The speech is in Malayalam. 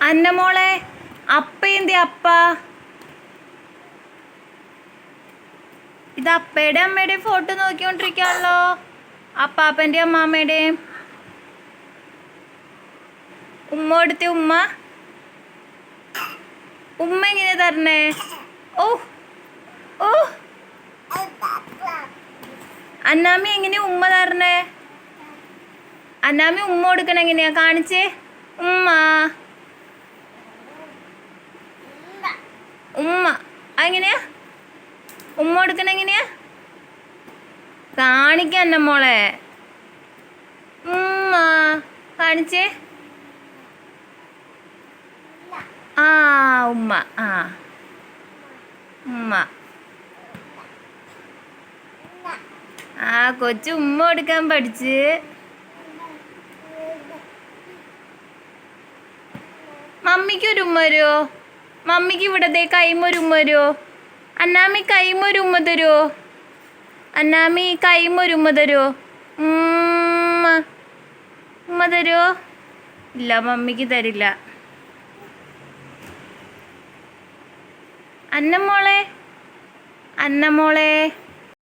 അന്നമോളെ അപ്പ എന്തി അപ്പ? ഇത് അപ്പയുടെ അമ്മയുടെയും ഫോട്ടോ നോക്കിക്കൊണ്ടിരിക്കാണല്ലോ അപ്പാപ്പന്റെ അമ്മാമ്മയുടെയും ഉമ്മ എടുത്ത ഉമ്മ? ഉമ്മ എങ്ങനെ തരണേ? ഓ ഓ. അന്നാമി എങ്ങനെ ഉമ്മ തരണേ? അന്നാമി ഉമ്മ കൊടുക്കണ എങ്ങനെയാ? കാണിച്ചേ. ഉമ്മ. എങ്ങനെയാ ഉമ്മ കൊടുക്കണ എങ്ങനെയാ? കാണിക്കന്ന മോളെ. ഉമ്മ കാണിച്ചേ. ആ ഉമ്മ ആ. ഉമ്മ. ആ കൊച്ചു ഉമ്മ കൊടുക്കാൻ പഠിച്ച്. മമ്മിക്കൊരു ഉമ്മ വരുമോ മമ്മിക്ക് ഇവിടത്തെ കൈമൊരുമ്മ വരുമോ അന്നാമി കൈമൊരുമ്മ തരുമോ അന്നാമി കൈമൊരുമ്മ തരുമോ ഉമ്മ. ഉമ്മ തരുമോ ഇല്ല മമ്മിക്ക് തരില്ല. അന്നമോളെ? അന്നമോളെ?